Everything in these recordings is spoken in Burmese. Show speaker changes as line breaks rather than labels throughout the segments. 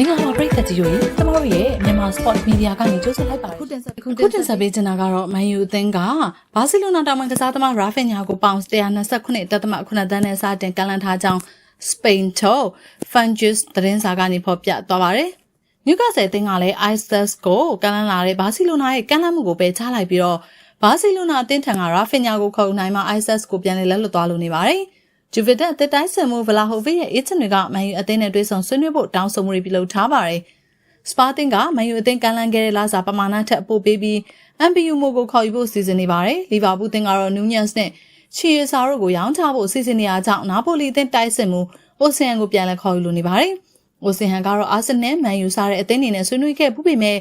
မင်္ဂလာပါပရိသတ်ကြီးတို့ရေကျမတို့ရဲ့မြန်မာ Sport Media ကနေကြိုဆိုလိုက်ပါတယ်ခုတင်ဆက်ခုတင်ဆက်ပေးချင်တာကတော့မန်ယူအသင်းကဘာစီလိုနာတာမန်ကစားသမားရာဖင်ညာကိုပေါင်129တက်သမ9တန်းနဲ့စတင်ကမ်းလှမ်းထားကြောင်းစပိန်ထုတ် Funjus သတင်းစာကနေဖော်ပြသွားပါတယ်နျူကာဆယ်အသင်းကလည်း ISIS ကိုကမ်းလှမ်းလာတဲ့ဘာစီလိုနာရဲ့ကမ်းလှမ်းမှုကိုပယ်ချလိုက်ပြီးတော့ဘာစီလိုနာအသင်းထံကရာဖင်ညာကိုခေါ်နိုင်မှ ISIS ကိုပြန်လည်လက်လွတ်သွားလို့နေပါတယ်။ ဂျူဗီတက်တစ်တိုင်းဆန်မှုဗလာဟိုဗစ်ရဲ့အေချင်တွေကမန်ယူအသင်းနဲ့တွဲဆောင်ဆွေးနွေးဖို့တောင်းဆိုမှုတွေပြုလုပ်ထားပါတယ်။စပါတင်ကမန်ယူအသင်းကန်လန်ခဲ့တဲ့လာစာပမာဏထက်ပိုပေးပြီး MPU မိုကိုခေါ်ယူဖို့စီစဉ်နေပါတယ်။လီဗာပူးအသင်းကတော့နူးညံစ်နဲ့ချီရစာတို့ကိုရောင်းချဖို့စီစဉ်နေရကြောင်းနာပိုလီအသင်းတိုက်စစ်မှုအိုဆီယန်ကိုပြန်လည်ခေါ်ယူလိုနေပါတယ်။အိုဆီယန်ကတော့အာဆင်နယ်မန်ယူစားတဲ့အသင်းအနေနဲ့ဆွေးနွေးခဲ့ပူပေမဲ့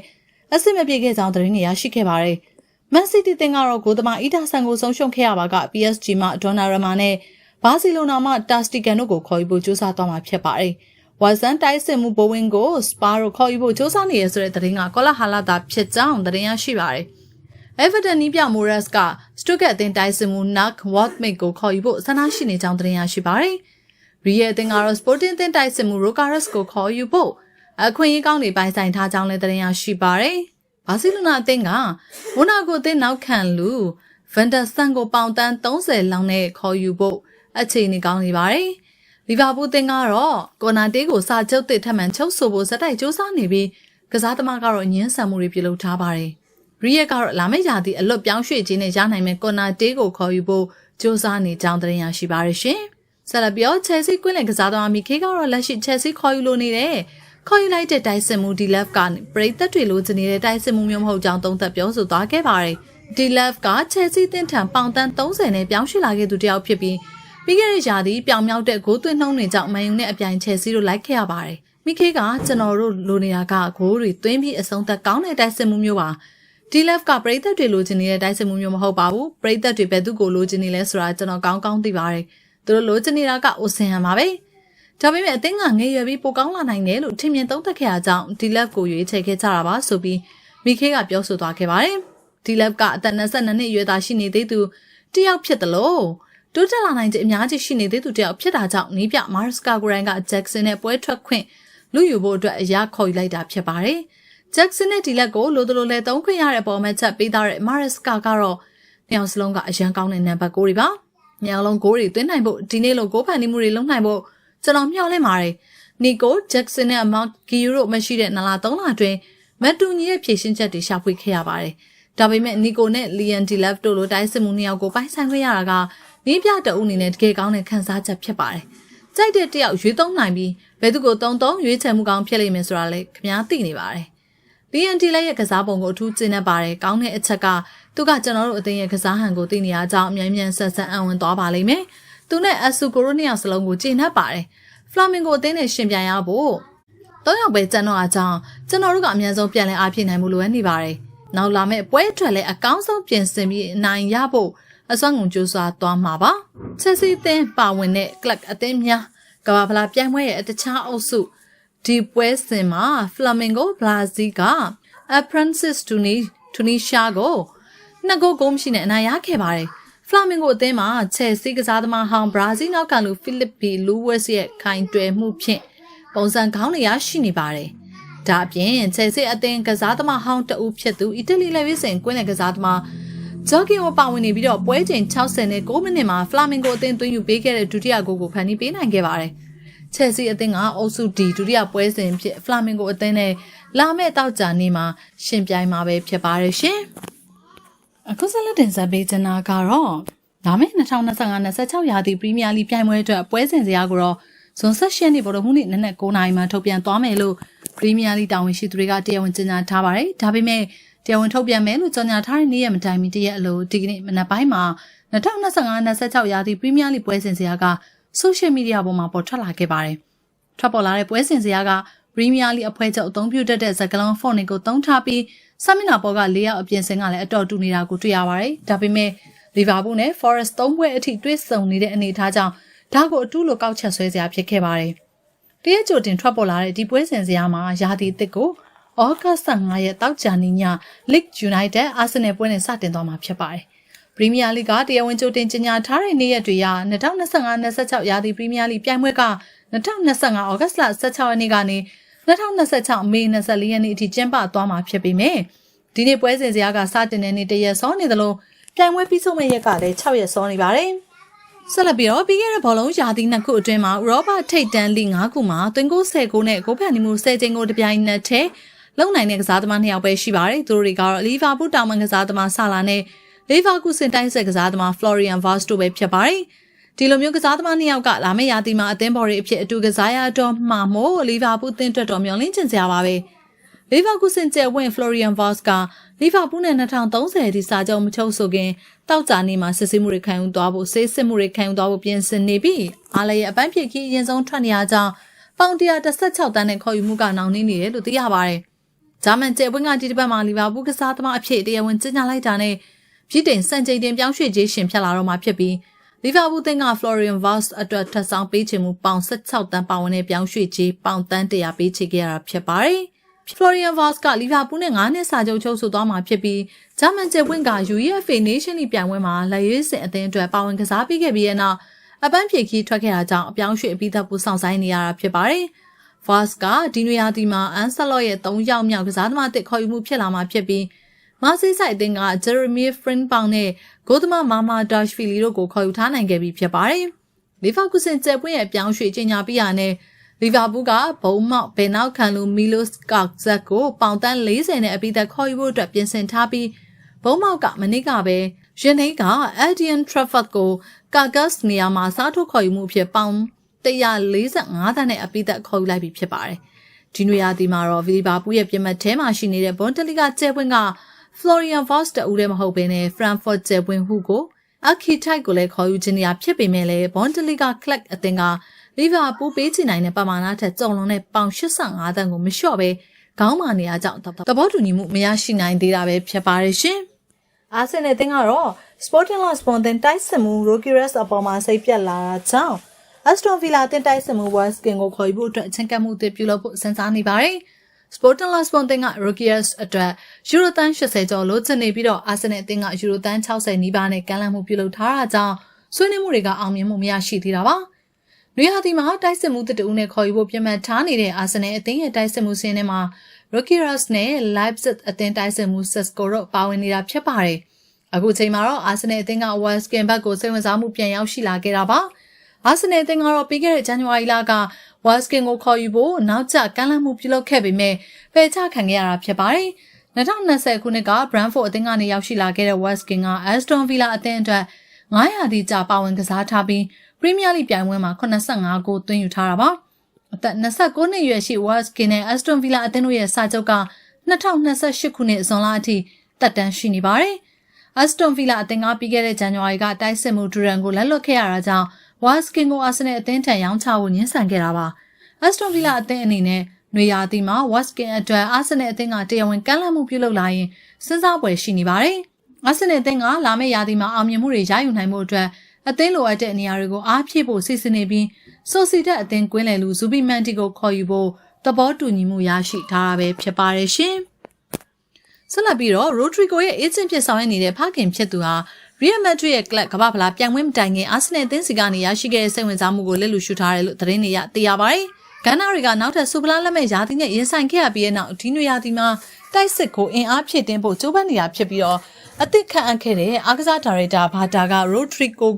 အဆင်မပြေခဲ့ကြောင်းသတင်းတွေရရှိခဲ့ပါတယ်။မန်စီးတီးတင်ကတော့ဂိုသမာအီတာဆန်ကိုဆုံးရှုံးခဲ့ရပါက PSG မှဒေါနာရမာနဲ့ ဘာစီလိုနာမှတာစတီကန်တို့ကိုခေါ်ယူဖို့ကြိုးစားသွားမှာဖြစ်ပါတယ်။ဝါဇန်တိုက်စစ်မှုဘဝင်းကိုစပါရိုခေါ်ယူဖို့ကြိုးစားနေရဆိုတဲ့သတင်းကကောလာဟာလာတာဖြစ်ကြောင်းသတင်းရရှိပါတယ်။ Everton နီးပြမိုရက်စ်ကစတုဂတ်အသင်းတိုက်စစ်မှု Nak Watmate ကိုခေါ်ယူဖို့ဆန္ဒရှိနေကြောင်းသတင်းရရှိပါတယ်။ Real အသင်းကတော့ Sporting အသင်းတိုက်စစ်မှု Rocares ကိုခေါ်ယူဖို့အခွင့်အရေးကောင်းတွေပိုင်ဆိုင်ထားကြောင်းလည်းသတင်းရရှိပါတယ်။ဘာစီလိုနာအသင်းကမိုနာကိုအသင်းနောက်ခံလူဗန်ဒါဆန်ကိုပေါင်တန်း30လောက်နဲ့ခေါ်ယူဖို့ အခြေအနေကောင်းနေပါတယ်။လီဗာပူးတင်ကတော့ကော်နာတေးကိုစာချုပ်တစ်ထပ်မံချုပ်ဆိုဖို့ဇက်တိုက်စူးစမ်းနေပြီးကစားသမားကတော့ညှင်းဆန်မှုတွေပြုလုပ်ထားပါတယ်။ရီယက်ကတော့လာမယ့်ရာသီအလွတ်ပြောင်းရွှေ့ခြင်းနဲ့ရနိုင်မဲ့ကော်နာတေးကိုခေါ်ယူဖို့စူးစမ်းနေကြောင်းသတင်းရရှိပါရရှင်။ဆက်လက်ပြောချယ်ဆီကွင်းလင်ကစားသမားမီခေကတော့လက်ရှိချယ်ဆီခေါ်ယူလိုနေတဲ့ခေါ်ယူလိုက်တဲ့တိုက်စစ်မှုဒီလက်ဖ်ကပရိသတ်တွေလိုချင်နေတဲ့တိုက်စစ်မှုမျိုးမဟုတ်ကြောင်းသုံးသပ်ပြောဆိုသွားခဲ့ပါတယ်။ဒီလက်ဖ်ကချယ်ဆီတင်ထံပေါင်တန်း30နဲ့ပြောင်းရွှေ့လာခဲ့သူတယောက်ဖြစ်ပြီး ပြီးခဲ့တဲ့ရာသီပြောင်မြောက်တဲ့ဂိုးသွင်းနှုံးတွေကြောင့်မန်ယူနဲ့အပြိုင်ချယ်ဆီတို့လိုက်ခဲ့ရပါတယ်။မိခေကကျွန်တော်တို့လိုနေတာကဂိုးတွေသွင်းပြီးအဆုံးသက်ကောင်းတဲ့တိုက်စစ်မှုမျိုးပါ။ဒီလက်ဖ်ကပရိသတ်တွေလိုချင်နေတဲ့တိုက်စစ်မှုမျိုးမဟုတ်ပါဘူး။ပရိသတ်တွေဘယ်သူကိုလိုချင်နေလဲဆိုတာကျွန်တော်ကောင်းကောင်းသိပါတယ်။သူတို့လိုချင်နေတာကအိုဆင်ဟန်ပါပဲ။ဒါပေမဲ့အသင်းကငယ်ရွယ်ပြီးပိုကောင်းလာနိုင်တယ်လို့ထင်မြင်သုံးသပ်ခဲ့ရကြောင်းဒီလက်ဖ်ကိုရွေးချယ်ခဲ့ကြတာပါဆိုပြီးမိခေကပြောဆိုသွားခဲ့ပါတယ်။ဒီလက်ဖ်ကအသက်22နှစ်အရွယ်သားရှိနေသေးသူတယောက်ဖြစ်တယ်လို့ တိုးတက်လာနိုင်ခြင်းအများကြီးရှိနေသေးသူတယောက်ဖြစ်တာကြောင့်နီးပြမာရစ်ကာကိုရိုင်းကဂျက်ဆန်နဲ့ပွဲထွက်ခွင့်လူယူဖို့အတွက်အရာခေါ်ယူလိုက်တာဖြစ်ပါတယ်။ဂျက်ဆန်နဲ့ဒီလက်ကိုလိုသလိုလဲသုံးခွင့်ရတဲ့ပေါ်မှာချက်ပေးထားတဲ့မာရစ်ကာကတော့ညောင်စလုံးကအရန်ကောင်းတဲ့နံပါတ်9တွေပါ။ညောင်လုံး9တွေသွင်းနိုင်ဖို့ဒီနေ့လိုဂိုးဖန်တီးမှုတွေလုပ်နိုင်ဖို့ကျွန်တော်မျှော်လင့်ပါတယ်။နီကိုဂျက်ဆန်နဲ့မောက်ဂီယူတို့မရှိတဲ့နလာ3လအတွင်းမက်တူညီရဲ့ဖြည့်ရှင်းချက်တွေရှာဖွေခဲ့ရပါတယ်။ဒါပေမဲ့နီကိုနဲ့လီယန်ဒီလက်တို့လိုတိုင်းစစ်မှုနှစ်ယောက်ကိုပိုင်ဆိုင်ခွင့်ရတာက နည်းပြတအုပ်အနေနဲ့တကယ်ကောင်းတဲ့ခံစားချက်ဖြစ်ပါတယ်။ကြိုက်တဲ့တယောက်ရွေးသုံးနိုင်ပြီးဘယ်သူကိုတုံတုံရွေးချယ်မှုကောင်းဖြစ်လိမ့်မယ်ဆိုတာလည်းခင်ဗျားသိနေပါတယ်။ BNT လည်းရဲ့ကစားပုံကိုအထူးကျင့်တတ်ပါတယ်။ကောင်းတဲ့အချက်ကသူကကျွန်တော်တို့အသိရဲ့ကစားဟန်ကိုသိနေရကြောင်းအများမြန်ဆက်ဆက်အံဝင်သွားပါလိမ့်မယ်။သူနဲ့အဆူကိုရိုနှစ်ယောက်စလုံးကိုကျင့်တတ်ပါတယ်။ Flamingo အသင်းနဲ့ရှင်ပြိုင်ရဖို့သုံးယောက်ပဲကျန်တော့အကြောင်းကျွန်တော်တို့ကအများဆုံးပြန်လည်အားဖြည့်နိုင်မှုလိုအပ်နေပါတယ်။နောက်လာမယ့်ပွဲထွက်လည်းအကောင်းဆုံးပြင်ဆင်ပြီးအနိုင်ရဖို့ အစွမ်းကုန်ကြိုးစားသွားမှာပါချက်စီသင်းပါဝင်တဲ့ကလပ်အသင်းများကဘာဖလားပြိုင်ပွဲရဲ့တခြားအုပ်စုဒီပွဲစဉ်မှာ Flamingo Brazil က Apprentice Tunisia ကိုနှစ်ဂိုးဂိုးမရှိနဲ့အနိုင်ရခဲ့ပါတယ်ဖလာမင်ဂိုအသင်းမှာချယ်ဆီကစားသမားဟောင်းဘရာဇီးနောက်ကလူဖိလစ်ပီလူဝက်စ်ရဲ့ခိုင်တွယ်မှုဖြင့်ပုံစံကောင်းနေရရှိနေပါတယ်။ဒါအပြင်ချယ်ဆီအသင်းကစားသမားဟောင်းတဦးဖြစ်သူအီတလီလက်ရွေးစင်ကွင်းလယ်ကစားသမား ဂျော့ကင်ကိုပါဝင်နေပြီးတော့ပွဲချိန်60နဲ့9မိနစ်မှာဖလာမင်ဂိုအသင်းသွင်းယူပေးခဲ့တဲ့ဒုတိယဂိုးကိုဖန်တီးပေးနိုင်ခဲ့ပါတယ်။ချယ်ဆီအသင်းကအုပ်စု D ဒုတိယပွဲစဉ်ဖြစ်ဖလာမင်ဂိုအသင်းနဲ့လာမယ့်တောက်ကြနေ့မှာရှင်ပြိုင်မှာပဲဖြစ်ပါတယ်ရှင်။အခုဆက်လက်တင်ဆက်ပေးချင်တာကတော့လာမယ့်2025-26ရာသီပရီးမီးယားလိပြိုင်ပွဲအတွက်ပွဲစဉ်စရာကိုတော့ဇွန်ဆက်ရှက်နေ့ဗုဒ္ဓဟူးနေ့နနက်9:00နာရီမှာထုတ်ပြန်သွားမယ်လို့ပရီးမီးယားလိတာဝန်ရှိသူတွေကတရားဝင်ကြေညာထားပါတယ်။ဒါပေမဲ့ တရားဝင်ထုတ်ပြန်မယ်လို့ကြေညာထားတဲ့နေ့ရက်မတိုင်မီတရက်အလိုဒီကနေ့မနက်ပိုင်းမှာ2025-26ရာသီပရီးမီးယားလိပွဲစဉ်စရာကဆိုရှယ်မီဒီယာပေါ်မှာပေါ်ထွက်လာခဲ့ပါတယ်။ထွက်ပေါ်လာတဲ့ပွဲစဉ်စရာကပရီးမီးယားလိအဖွဲ့ချုပ်အသုံးပြုတတ်တဲ့ဇက်ကလုံးဖော့နစ်ကိုသုံးထားပြီးဆာမင်နာပေါ်က၄ရောက်အပြင်စင်ကလည်းအတော်တူနေတာကိုတွေ့ရပါတယ်။ဒါပေမဲ့လီဗာပူးနဲ့ Forest သုံးပွဲအထိတွဲဆုံနေတဲ့အနေအထားကြောင့်ဒါကိုအတူလိုကောက်ချက်ဆွဲစရာဖြစ်ခဲ့ပါတယ်။တရက်ကြိုတင်ထွက်ပေါ်လာတဲ့ဒီပွဲစဉ်စရာမှာရာသီအသစ်ကို ဩဂတ်15ရက်တောက်ကြနေ့ည Leeds United Arsenal ပွဲနဲ့စတင်သွားမှာဖြစ်ပါတယ်။ပရီးမီးယားလိဂ်ကတရားဝင်ကြိုတင်ကြေညာထားတဲ့နေ့ရက်တွေက2025-26ရာသီပရီးမီးယားလိဂ်ပြိုင်ပွဲက2025ဩဂတ်လ16ရက်နေ့ကနေ2026မေ24ရက်နေ့အထိကျင်းပသွားမှာဖြစ်ပေမဲ့ဒီနေ့ပွဲစဉ်စရာကစတင်တဲ့နေ့တရက်စောနေသလိုပြိုင်ပွဲပြီးဆုံးမဲ့ရက်ကလည်း6ရက်စောနေပါတယ်။ဆက်လက်ပြီးတော့ပြီးခဲ့တဲ့ဘောလုံးရာသီနှစ်ခုအတွင်းမှာဥရောပထိပ်တန်းလိ9ခုမှာသွင်းကို10ကိုနဲ့ဂိုးဖန်နီမှု10ချိန်ကိုတပြိုင်နက်တည်း လုံနိုင်တဲ့ကစားသမားနှစ်ယောက်ပဲရှိပါတယ်။သူတို့တွေကတော့လီဗာပူးတောင်မန်ကစားသမားဆာလာနဲ့လီဗာကူစင်တိုင်းဆက်ကစားသမားဖလော်ရီယန်ဗာ့စ်တို့ပဲဖြစ်ပါတယ်။ဒီလိုမျိုးကစားသမားနှစ်ယောက်ကလာမယ့်ရာသီမှာအသင်းပေါ်တွေအဖြစ်အတူကစားရတော့မှာမို့လီဗာပူးအသင်းအတွက်တော်မျှော်လင့်ချင်စရာပါပဲ။လီဗာကူစင်ကျဲဝင်ဖလော်ရီယန်ဗာ့စ်ကလီဗာပူးနဲ့2030အထိစာချုပ်မချုပ်ဆိုခင်တောက်ကြနေမှာစစ်ဆေးမှုတွေခံယူသွားဖို့ဆေးစစ်မှုတွေခံယူသွားဖို့ပြင်ဆင်နေပြီးအားလည်းအပန်းဖြေခီးအရင်ဆုံးထွက်နေရကြောင်းပေါင်116တန်းနဲ့ခေါ်ယူမှုကနောင်နှင်းနေတယ်လို့သိရပါတယ်။ ဂျာမန်ကျဲပွင့်ကဒီတစ်ပတ်မှာလီဗာပူးကစားသမားအဖြစ်တရားဝင်ကြေညာလိုက်တာနဲ့ပြည်တင်စံချိန်တင်ပြောင်းရွှေ့ခြင်းရှင်ဖြစ်လာတော့မှာဖြစ်ပြီးလီဗာပူးသင်းက Florian Vaz အတွက်ထပ်ဆောင်ပေးချင်မှုပေါင်16တန်းပါဝင်တဲ့ပြောင်းရွှေ့ခြင်းပေါင်တန်း100ပေးချေခဲ့ရတာဖြစ်ပါတယ်။ Florian Vaz ကလီဗာပူးနဲ့9နှစ်စာချုပ်ချုပ်ဆိုသွားမှာဖြစ်ပြီးဂျာမန်ကျဲပွင့်က UEFA Nation League ပြိုင်ပွဲမှာလက်ရွေးစင်အသင်းအတွက်ပါဝင်ကစားပေးခဲ့ပြီးတဲ့နောက်အပန်းဖြေခီးထွက်ခဲ့တာကြောင့်အပြောင်းရွှေ့အပြီးသက်ဖို့စောင့်ဆိုင်နေရတာဖြစ်ပါတယ်။ Vaz ကဒီနွေရာသီမှာအန်ဆလော့ရဲ့၃ယောက်မြောက်ကစားသမားတစ်ခေါ်ယူမှုဖြစ်လာမှာဖြစ်ပြီးမာဆီဆိုင်အသင်းကဂျယ်ရမီဖရင်ပေါင်နဲ့ဂိုသမမာမာဒါရှ်ဖီလီတို့ကိုခေါ်ယူထားနိုင်ခဲ့ပြီဖြစ်ပါတယ်။လီဗာကူဆင်ကျဲပွင့်ရဲ့ပြောင်းရွှေ့ကြီးညာပြရနဲ့လီဗာပူးကဘုံမောက်ဘယ်နောက်ခံလူမီလိုစ်ကောက်ဇက်ကိုပေါင်တန်း40နဲ့အပြီးသက်ခေါ်ယူဖို့အတွက်ပြင်ဆင်ထားပြီးဘုံမောက်ကမနေ့ကပဲယနေ့က Aldian Trafford ကိုကာဂတ်နေရာမှာစားထုတ်ခေါ်ယူမှုဖြစ်ပေါင် 145တန်းနဲ့အပြီးသက်ခေါ်ယူလိုက်ပြီဖြစ်ပါတယ်။ဒီနွေရာသီမှာတော့ဗီလီဘာပူးရဲ့ပြင်မှတ်ထဲမှာရှိနေတဲ့ဘွန်တလီကကျဲပွင့်က Florian Voss တူတဲ့မဟုတ်ဘဲနဲ့ Frankfurt ကျယ်ပွင့်ဟုကို Archetype ကိုလည်းခေါ်ယူခြင်းရဖြစ်ပေမဲ့လည်း Bundesliga Club အသင်းကလီဗာပူးပေးချင်နိုင်တဲ့ပမာဏထက်ကျော်လွန်တဲ့ပေါင်85တန်းကိုမလျှော့ပဲခေါင်းမာနေရကြောင်းသဘောတူညီမှုမရရှိနိုင်သေးတာပဲဖြစ်ပါတယ်ရှင်။အာဆင်နယ်အသင်းကတော့ Sporting Lisbon တင်တိုက်စစ်မှု Roqueres အပေါ်မှာစိတ်ပြက်လာတာကြောင့် Aston Villa တင်တိုက်စစ်မှု West Ham ကိုခေါ်ယူဖို့အတွက်အချင်းကပ်မှုအသစ်ပြုလုပ်ဖို့စဉ်းစားနေပါတယ်။ Sporting Lisbon တင်က Rokiers အတွက်ယူရိုတန်း80ကျော်လိုချင်နေပြီးတော့ Arsenal တင်ကယူရိုတန်း60နီးပါးနဲ့ကမ်းလှမ်းမှုပြုလုပ်ထားတာကြောင့်ဆွေးနွေးမှုတွေကအောင်မြင်မှုမရရှိသေးတာပါ။နွေဟာဒီမှာတိုက်စစ်မှုတတူနဲ့ခေါ်ယူဖို့ပြင်မှတ်ထားနေတဲ့ Arsenal အသင်းရဲ့တိုက်စစ်မှုစင်းထဲမှာ Rokiers နဲ့ Leipzig အသင်းတိုက်စစ်မှု Sesco တို့ပါဝင်နေတာဖြစ်ပါတယ်။အခုချိန်မှာတော့ Arsenal အသင်းက West Ham ဘက်ကိုစိတ်ဝင်စားမှုပြန်ရောက်ရှိလာခဲ့တာပါ။ Arsenal အသင်းကတော့ပြီးခဲ့တဲ့ဇန်နဝါရီလကဝါစကင်ကိုခေါ်ယူဖို့နောက်ကျကမ်းလှမ်းမှုပြုလုပ်ခဲ့ပေမဲ့ပယ်ချခံခဲ့ရတာဖြစ်ပါတယ်။2020ခုနှစ်က Brentford အသင်းကနေရောက်ရှိလာခဲ့တဲ့ Westkin က Aston Villa အသင်းအတွက်900တိကြာပါဝင်ကစားထားပြီး Premier League ပြိုင်ပွဲမှာ85ဂိုးသွင်းယူထားတာပါ။အသက်29နှစ်အရွယ်ရှိ Westkin နဲ့ Aston Villa အသင်းတို့ရဲ့စာချုပ်က2028ခုနှစ်ဇွန်လအထိတက်တန်းရှိနေပါတယ်။ Aston Villa အသင်းကပြီးခဲ့တဲ့ဇန်နဝါရီကတိုက်စစ်မှုဒူရန်ကိုလက်လွတ်ခဲ့ရတာကြောင့် ဝါစကင်ကိုအာဆင်နယ်အသင်းထံရောင်းချဖို့ညှင်းဆန်ခဲ့တာပါ။အက်စတွန်ဗီလာအသင်းအနေနဲ့နွေရာသီမှာဝါစကင်အတွက်အာဆင်နယ်အသင်းကတရားဝင်ကမ်းလှမ်းမှုပြုလုပ်လာရင်စဉ်းစားပွဲရှိနေပါတယ်။အာဆင်နယ်အသင်းကလာမယ့်ရာသီမှာအောင်မြင်မှုတွေရယူနိုင်မှုအတွက်အသင်းလိုအပ်တဲ့နေရာတွေကိုအားဖြည့်ဖို့စီစဉ်နေပြီးဆိုစီတက်အသင်းကွင်းလယ်လူဇူဘီမန်တီကိုခေါ်ယူဖို့သဘောတူညီမှုရရှိထားတာပဲဖြစ်ပါတယ်ရှင်။ဆက်လက်ပြီးတော့ Rodrigo ရဲ့ agent ဖြစ်ဆောင်ရနေတဲ့ဖခင်ဖြစ်သူဟာ Real Madrid ရဲ့ club ကမ္ဘာဖလားပြိုင်ပွဲမတိုင်ခင် Arsenal အသင်းစီကနေရရှိခဲ့တဲ့စိတ်ဝင်စားမှုကိုလက်လူရှုထားတယ်လို့သတင်းတွေရသိရပါတယ်။ဂန်နာတွေကနောက်ထပ်စူပလာလက်မဲ့ယာတီနဲ့ရင်ဆိုင်ခဲ့ရပြီးတဲ့နောက်ဒီနွေယာတီမှာတိုက်စစ်ကိုအင်အားဖြည့်တင်းဖို့ကြိုးပမ်းနေတာဖြစ်ပြီးတော့အသစ်ခန့်အပ်ခဲ့တဲ့အားကစားဒါရိုက်တာဘာတာက Rodrigo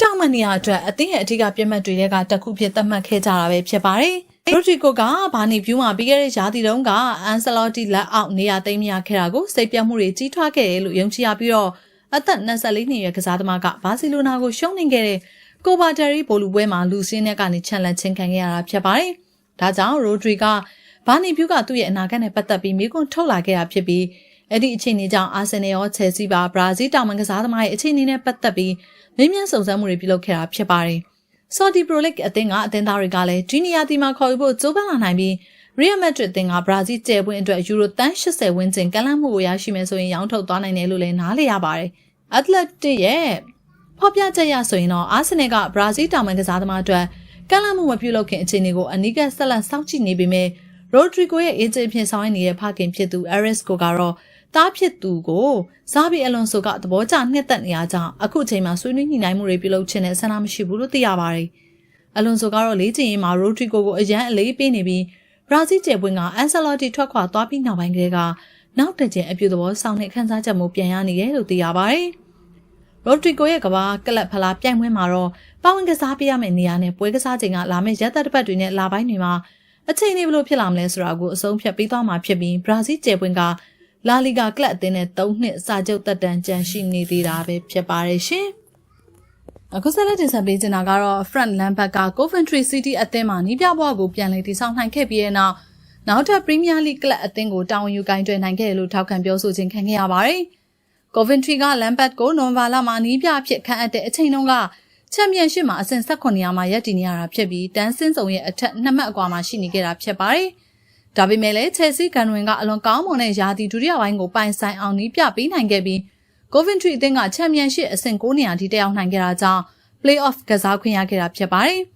တောင်မနီယာအတွက်အသင်းရဲ့အထူးပြတ်မှတ်တွေကတခုဖြစ်သတ်မှတ်ခဲ့ကြတာပဲဖြစ်ပါတယ်။ရိုဒရီကိုကဘာနေပြူးမှာပြီးခဲ့တဲ့ရာသီတုန်းကအန်ဆလော်တီလက်အောက်နေရာသိမ်းမရခဲ့တာကိုစိတ်ပြတ်မှုတွေကြီးထွားခဲ့တယ်လို့ယုံကြည်ရပြီးတော့ အသက်24နှစ်အရွယ်ကစားသမားကဘာစီလိုနာကိုရှုံးနိမ့်ခဲ့တဲ့ကိုဘာတာရီဘိုလူပွဲမှာလူစင်းနဲ့ကနေချန်လက်ချင်းခံခဲ့ရတာဖြစ်ပါတယ်။ဒါကြောင့်ရိုဒရီကဘာနီပြူးကသူ့ရဲ့အနာဂတ်နဲ့ပတ်သက်ပြီးမိကွန်းထုတ်လာခဲ့တာဖြစ်ပြီးအဲ့ဒီအခြေအနေကြောင့်အာဆင်နယ်ရောချယ်ဆီပါဘရာဇီးတောင်မန်ကစားသမားရဲ့အခြေအနေနဲ့ပတ်သက်ပြီးမင်းမြန်စုံစမ်းမှုတွေပြုလုပ်ခဲ့တာဖြစ်ပါတယ်။ Saudi Pro League အသင်းကအသင်းသားတွေကလည်းဒီနီယာတီမှာခေါ်ယူဖို့ကြိုးပမ်းလာနိုင်ပြီး Real Madrid အသင်းကဘရာဇီးကျယ်ပွင့်အတွက်ယူရိုတန်း80ဝန်းကျင်ကမ်းလှမ်းမှုကိုရရှိမယ်ဆိုရင်ရောင်းထုတ်သွားနိုင်တယ်လို့လည်းနားလည်ရပါတယ်။ Athletic ရဲ့ဖော်ပြချက်ရဆိုရင်တော့အာဆင်နယ်ကဘရာဇီးတာမန်ကစားသမားအတွက်ကမ်းလှမ်းမှုမပြုလုပ်ခင်အခြေအနေကိုအနီးကပ်ဆက်လက်စောင့်ကြည့်နေပေမဲ့ရိုဒရီဂိုရဲ့အေဂျင့်ဖြစ်ဆောင်ရနေတဲ့ဖခင်ဖြစ်သူအဲရစ်ကိုကတော့တားဖြစ်သူကိုဇာဘီအလွန်ဆိုကသဘောကျနှစ်သက်နေရကြောင်းအခုအချိန်မှာဆွေးနွေးညှိနှိုင်းမှုတွေပြုလုပ်ခြင်းနဲ့ဆန္ဒမရှိဘူးလို့သိရပါတယ်။အလွန်ဆိုကတော့လေ့ကျင့်ရေးမှာရိုဒရီဂိုကိုအရန်အလေးပေးနေပြီးဘရာဇီးကျယ်ပွင့်ကအန်ဆယ်လော်တီထွက်ခွာသွားပြီးနောက်ပိုင်းကလေးက နောက်တစ်ချိန်အပြုသဘောဆောင်တဲ့ခန်းစားချက်မှုပြန်ရနေတယ်လို့သိရပါတယ်။ရိုဒရီဂိုရဲ့ကဘာကလပ်ဖလားပြိုင်ပွဲမှာတော့ပါဝင်ကစားပေးရမယ့်နေရာနဲ့ပွဲကစားချိန်ကလာမယ့်ရက်သက်တစ်ပတ်တွေနဲ့လာပိုင်းတွေမှာအချိန်လေးဘလို့ဖြစ်လာမလဲဆိုတာကိုအဆုံးဖြတ်ပေးသွားမှာဖြစ်ပြီးဘရာဇီးကျယ်ပွင့်ကလာလီဂါကလပ်အသင်းနဲ့၃နှစ်စာချုပ်သက်တမ်းကျန်ရှိနေသေးတာပဲဖြစ်ပါတယ်ရှင်။အခုဆက်လက်တင်ဆက်ပေးချင်တာကတော့ Frank Lampard က Coventry City အသင်းမှာနီးပြဘွားကိုပြန်လည်တည်ဆောက်နိုင်ခဲ့ပြီးတဲ့နောက် နောက်ထပ် Premier League ကလပ်အသင်းကိုတာဝန်ယူကိုင်တွယ်နိုင်ခဲ့တယ်လို့ထောက်ခံပြောဆိုခြင်းခံခဲ့ရပါတယ်။ Coventry က Lampard ကိုနိုဝင်ဘာလမှာနီးပြအဖြစ်ခန့်အပ်တဲ့အချိန်တုန်းကချန်ပီယံရှစ်မှာအဆင့်18ရာမှာရပ်တည်နေရတာဖြစ်ပြီးတန်းစင်းစုံရဲ့အထက်နှစ်မှတ်အကွာမှာရှိနေခဲ့တာဖြစ်ပါတယ်။ဒါပေမဲ့လည်း Chelsea ကန်ဝင်ကအလွန်ကောင်းမွန်တဲ့ယာတီဒုတိယပိုင်းကိုပိုင်ဆိုင်အောင်နီးပြပေးနိုင်ခဲ့ပြီး Coventry အသင်းကချန်ပီယံရှစ်အဆင့်9နေရာထိတက်ရောက်နိုင်ခဲ့တာကြောင့် play-off ကစားခွင့်ရခဲ့တာဖြစ်ပါတယ်။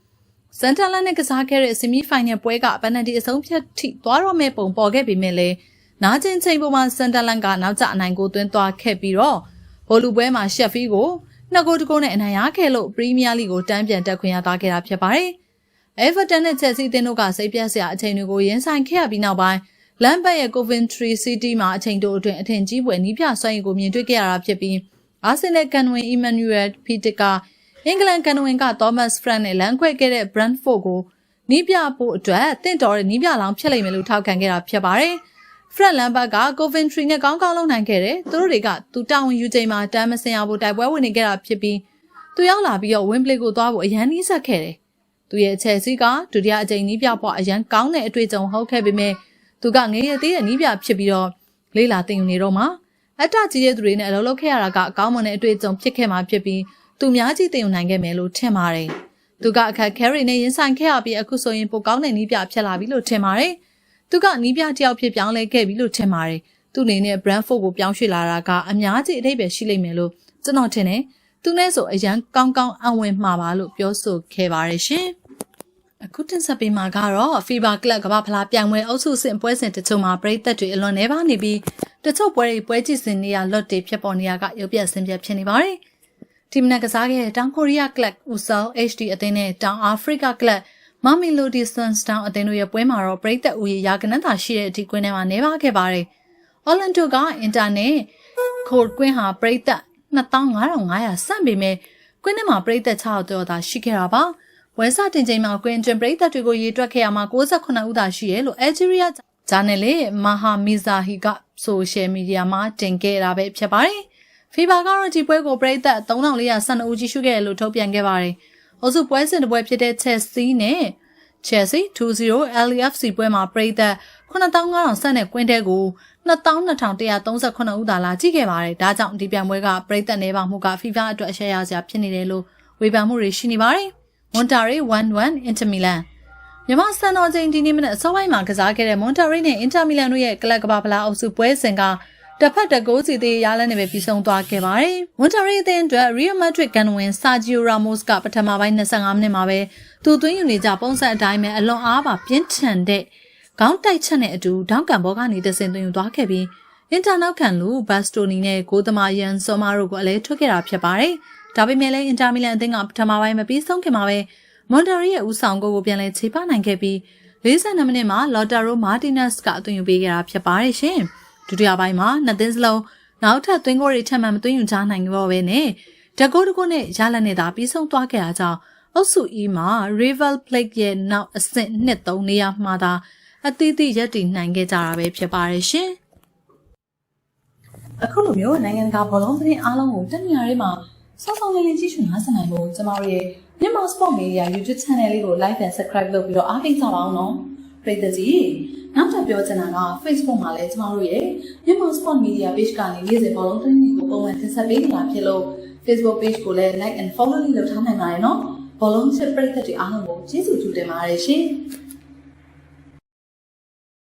စန်တလန်နဲ့ကစားခဲ့တဲ့ semi-final ပွဲကပန်နတီအဆုံးဖြတ်ထိသွားတော့မဲ့ပုံပေါ်ခဲ့ပေမဲ့လည်းနားကျင်ချိန်ပေါ်မှာစန်တလန်ကနောက်ကျအနိုင်ကိုသွင်းသွားခဲ့ပြီးတော့ဘောလူပွဲမှာရှက်ဖီးကိုနှစ်ဂိုးတဂိုးနဲ့အနိုင်ရခဲ့လို့ပရီးမီးယားလိကိုတန်းပြန်တက်ခွင့်ရသွားခဲ့တာဖြစ်ပါတယ်။ Everton နဲ့ Chelsea အသင်းတို့ကစိတ်ပြတ်စရာအချိန်တွေကိုရင်ဆိုင်ခဲ့ရပြီးနောက်ပိုင်းလမ်ဘတ်ရဲ့ Coventry City မှာအချိန်တိုအတွင်းအထင်ကြီးပွဲနီးပြဆွမ်းရည်ကိုမြင်တွေ့ခဲ့ရတာဖြစ်ပြီးအာဆင်နယ်ကန်ဝင် Emmanuel Pitik က အင်္ဂလန်ကန်ဝင်က Thomas Frank နဲ့လမ်းခွဲခဲ့တဲ့ Brentford ကိုနီးပြဖို့အတွက်တင့်တော်တဲ့နီးပြလောင်ဖြစ်လိမ့်မယ်လို့ထောက်ခံခဲ့တာဖြစ်ပါတယ်။ Frank Lampard က Coventry နဲ့ကောင်းကောင်းလုပ်နိုင်ခဲ့တယ်။သူတို့တွေကသူတာဝန်ယူချိန်မှာတမ်းမစင်ရဖို့တိုက်ပွဲဝင်နေခဲ့တာဖြစ်ပြီးသူရောက်လာပြီးတော့ Wembley ကိုသွားဖို့အရန်နီးစပ်ခဲ့တယ်။သူရဲ့ Chelsea ကဒုတိယအကြိမ်နီးပြဖို့အရန်ကောင်းတဲ့အတွေ့အကြုံဟုတ်ခဲ့ပေမဲ့သူကငရေသေးတဲ့နီးပြဖြစ်ပြီးတော့လေးလာတင်ယူနေတော့မှအတကြီးတဲ့သူတွေနဲ့အလုပ်လုပ်ခဲ့ရတာကအကောင်းမွန်တဲ့အတွေ့အကြုံဖြစ်ခဲ့မှာဖြစ်ပြီး သူများကြီးတင်ယူနိုင်ခဲ့မယ်လို့ထင်ပါတယ်။သူကအခက်ခဲရီနဲ့ရင်ဆိုင်ခဲ့ရပြီးအခုဆိုရင်ပိုကောင်းတဲ့နီးပြဖြစ်လာပြီလို့ထင်ပါတယ်။သူကနီးပြတယောက်ဖြစ်ပြောင်းလဲခဲ့ပြီလို့ထင်ပါတယ်။သူ့အနေနဲ့ Brentford ကိုပြောင်းရွှေ့လာတာကအများကြီးအထိပ္ပယ်ရှိလိမ့်မယ်လို့ကျွန်တော်ထင်တယ်။သူနဲ့ဆိုအရန်ကောင်းကောင်းအဝင်မှာပါလို့ပြောဆိုခဲ့ပါတယ်ရှင်။အခုတင်ဆက်ပေးမှာကတော့ FIBA Club ကမ္ဘာဖလားပြိုင်ပွဲအုပ်စုစဉ်ပွဲစဉ်တချို့မှာပြည်သက်တွေအလွန်နေပါနေပြီးတချို့ပွဲတွေပွဲကြည့်စင်နေရလွတ်တွေဖြစ်ပေါ်နေရကရုပ်ပြဆင်းပြဖြစ်နေပါတယ်။ ဒီမနက်ကစားခဲ့တဲ့တောင်ကိုရီးယားကလပ်ဦးဆော HD အသင်းနဲ့တောင်အာဖရိကကလပ်မမီလိုဒီဆွန်စတောင်အသင်းတို့ရဲ့ပွဲမှာတော့ပရိသတ်ဦးရေရာကနန်းသာရှိတဲ့အထိကွင်းထဲမှာနေပါခဲ့ပါတယ်။အော်လန်ဒိုကအင်တာနက်ခိုကွင်းဟာပရိသတ်2500စံပေမဲ့ကွင်းထဲမှာပရိသတ်6တော့သာရှိခဲ့တာပါ။ဝဲစတင်ချိန်မှာကွင်းတွင်ပရိသတ်တွေကိုရေတွက်ခဲ့ရမှာ68ဦးသာရှိရဲလို့အယ်ဂျီးရီးယားဂျာနယ်လေးမာဟာမီဇာဟီကဆိုရှယ်မီဒီယာမှာတင်ခဲ့တာပဲဖြစ်ပါတယ်။ ဖီဘာကတော့ဒီပွဲကိုပရိသတ်3412ဦးကြည့်ရှုခဲ့တယ်လို့ထုတ်ပြန်ခဲ့ပါတယ်။အုပ်စုပွဲစဉ်တစ်ပွဲဖြစ်တဲ့ Chelsea နဲ့ Chelsea 2-0 LAFC ပွဲမှာပရိသတ်9500ဆန့်တဲ့ကွင်းတဲကို2238ဦးသာလာကြည့်ခဲ့ပါတယ်။ဒါကြောင့်ဒီပြိုင်ပွဲကပရိသတ်နေပါမှုက FIFA အတွက်အရှက်ရစရာဖြစ်နေတယ်လို့ဝေဖန်မှုတွေရှိနေပါတယ်။ Monterrey 1-1 Inter Milan မြန်မာစံတော်ချိန်ဒီနေ့မနက်အစောပိုင်းမှာကစားခဲ့တဲ့ Monterrey နဲ့ Inter Milan တို့ရဲ့ကလပ်ကမ္ဘာဖလားအုပ်စုပွဲစဉ်က တစ်ဖက်တကိုးစီသေးရလန်းနဲ့ပဲပြီးဆုံးသွားခဲ့ပါတယ်။ဝန်တာရီအသင်းအတွက် Real Madrid ကန်ဝင်ဆာဂျီယိုရာမို့စ်ကပထမပိုင်း25မိနစ်မှာပဲသူသွင်းယူနေကြပုံစံအတိုင်းပဲအလွန်အားပါပြင်းထန်တဲ့ခေါင်းတိုက်ချက်နဲ့အတူဒေါကန်ဘောကနေတဆင်သွင်းယူသွားခဲ့ပြီးအင်တာနောက်ခံလူဘတ်စတိုနီနဲ့ကိုသမာယန်ဆောမာတို့ကိုအလဲထွက်ခဲ့တာဖြစ်ပါတယ်။ဒါပေမဲ့လည်းအင်တာမီလန်အသင်းကပထမပိုင်းမပြီးဆုံးခင်မှာပဲမွန်တာရီရဲ့ဦးဆောင်ကိုကိုပြန်လဲခြေပနိုင်ခဲ့ပြီး42မိနစ်မှာလော်တာရိုမာတီနက်စ်ကအသွင်းယူပေးခဲ့တာဖြစ်ပါတယ်ရှင်။ ဒုတိယပိုင်းမှာနှစ်သင်းစလုံးနောက်ထပ်သွင်းကိုတွေထပ်မံမသွင်းယူကြနိုင်တော့ဘဲနဲ့တကိုးတကိုးနဲ့ရလက်နဲ့သာပြီးဆုံးသွားခဲ့တာကြောင့်အုပ်စု E မှာ Rival Plate ရဲ့နောက်အဆင့်နှစ်သုံးနေရာမှာသာအသီးသီးရပ်တည်နိုင်ခဲ့ကြတာပဲဖြစ်ပါတယ်ရှင်။အခုလိုမျိုးနိုင်ငံတကာဘောလုံးသတင်းအားလုံးကိုတက်နေရာတွေမှာစောစောလေးလေးကြည့်ရှုနားဆင်နိုင်ဖို့ကျမတို့ရဲ့မြန်မာ Sport Media YouTube Channel လေးကို Like and Subscribe လုပ်ပြီးတော့အားပေးကြပါအောင်နော်။ပြည်သူကြီး နောက်ထပ်ပြောချင်တာက Facebook မှာလည်းကျမတို့ရဲ့မြန်မာ Sport Media Page ကနေနေ့စဉ်ဘောလုံးသတင်းတွေကိုပုံမှန်တင်ဆက်ပေးနေတာဖြစ်လို့ Facebook Page ကိုလည်း Like and Follow လုပ်ထားနိုင်ပါတယ်နော်ဘောလုံးချစ်ပရိသတ်တွေအားလုံးကိုကျေးဇူးတင်ပါတယ်ရှင်